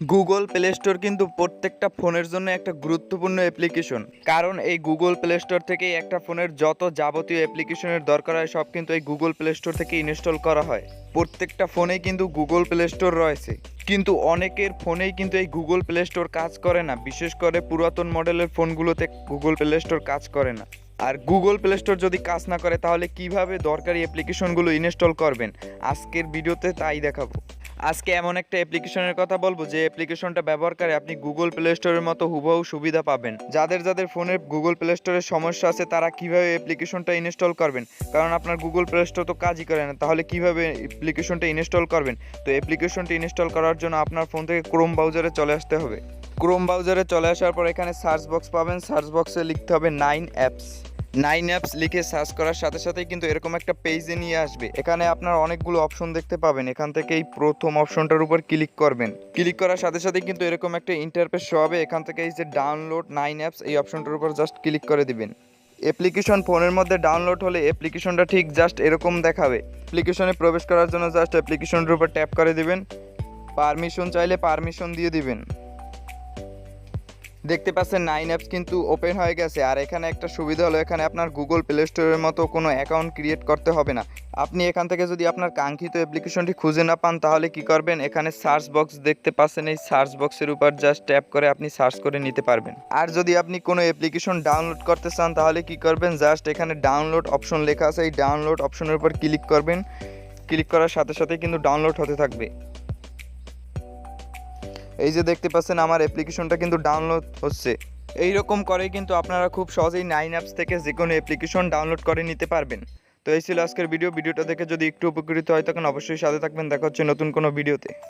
Google Play store কিন্তু প্রত্যেকটা ফোনের জন্য একটা গুরুত্বপূর্ণ অ্যাপ্লিকেশন কারণ এই গুগল প্লে স্টোর থেকেই একটা ফোনের যত যাবতীয় অ্যাপ্লিকেশনের দরকার হয়, সব কিন্তু এই গুগল প্লে স্টোর থেকে ইনস্টল করা হয়। প্রত্যেকটা ফোনেই কিন্তু গুগল প্লে স্টোর রয়েছে। কিন্তু অনেকের ফোনেই কিন্তু এই গুগল প্লে স্টোর কাজ করে না। বিশেষ করে পুরাতন মডেলের ফোনগুলোতে গুগল প্লে স্টোর কাজ করে না। আর গুগল প্লে স্টোর যদি কাজ না করে, তাহলে কীভাবে দরকারি অ্যাপ্লিকেশনগুলো ইনস্টল করবেন? আজকের ভিডিওতে তাই দেখাবো। আজকে এমন একটা অ্যাপ্লিকেশনের কথা বলব, যে অ্যাপ্লিকেশনটা ব্যবহার করে আপনি গুগল প্লে স্টোরের মতো হুবহু সুবিধা পাবেন। যাদের যাদের ফোনের গুগল প্লে স্টোরের সমস্যা আছে, তারা কীভাবে অ্যাপ্লিকেশনটা ইনস্টল করবেন? কারণ আপনার গুগল প্লে স্টোর তো কাজই করে না, তাহলে কীভাবে অ্যাপ্লিকেশনটা ইনস্টল করবেন? তো অ্যাপ্লিকেশনটা ইনস্টল করার জন্য আপনার ফোন থেকে ক্রোম ব্রাউজারে চলে আসতে হবে। ক্রোম ব্রাউজারে চলে আসার পর এখানে সার্চ বক্স পাবেন। সার্চ বক্সে লিখতে হবে নাইন অ্যাপস নাইন অ্যাপস লিখে সার্চ করার সাথে সাথেই কিন্তু এরকম একটা পেজে নিয়ে আসবে। এখানে আপনার অনেকগুলো অপশন দেখতে পাবেন। এখান থেকে এই প্রথম অপশনটার উপর ক্লিক করবেন। ক্লিক করার সাথে সাথেই কিন্তু এরকম একটা ইন্টারফেস শো হবে। এখান থেকে এই যে ডাউনলোড নাইন অ্যাপস এই অপশনটার উপর জাস্ট ক্লিক করে দিবেন। অ্যাপ্লিকেশন ফোনের মধ্যে ডাউনলোড হলে অ্যাপ্লিকেশনটা ঠিক জাস্ট এরকম দেখাবে। অ্যাপ্লিকেশনে প্রবেশ করার জন্য জাস্ট অ্যাপ্লিকেশনের উপর ট্যাপ করে দিবেন। পারমিশন চাইলে পারমিশন দিয়ে দিবেন। দেখতে পাচ্ছেন নাইন অ্যাপস কিন্তু ওপেন হয়ে গেছে। আর এখানে একটা সুবিধা হলো, এখানে আপনার গুগল প্লে স্টোরের মতো কোনো অ্যাকাউন্ট ক্রিয়েট করতে হবে না। আপনি এখান থেকে যদি আপনার কাঙ্ক্ষিত অ্যাপ্লিকেশনটি খুঁজে না পান, তাহলে কি করবেন? এখানে সার্চ বক্স দেখতে পাচ্ছেন, এই সার্চ বক্সের উপর জাস্ট ট্যাপ করে আপনি সার্চ করে নিতে পারবেন। আর যদি আপনি কোনো অ্যাপ্লিকেশন ডাউনলোড করতে চান, তাহলে কি করবেন? জাস্ট এখানে ডাউনলোড অপশন লেখা আছে। এই ডাউনলোড অপশনের উপর ক্লিক করবেন। ক্লিক করার সাথে সাথে কিন্তু ডাউনলোড হতে থাকবে। এই যে দেখতে পাচ্ছেন আমার অ্যাপ্লিকেশনটা কিন্তু ডাউনলোড হচ্ছে। এই রকম করেই কিন্তু আপনারা খুব সহজেই নাইন অ্যাপস থেকে যে কোনো অ্যাপ্লিকেশন ডাউনলোড করে নিতে পারবেন। তো এই ছিল আজকের ভিডিও। ভিডিওটা দেখে যদি একটু উপকৃত হয়, তখন অবশ্যই সাথে থাকবেন। দেখা হচ্ছে নতুন কোনো ভিডিওতে।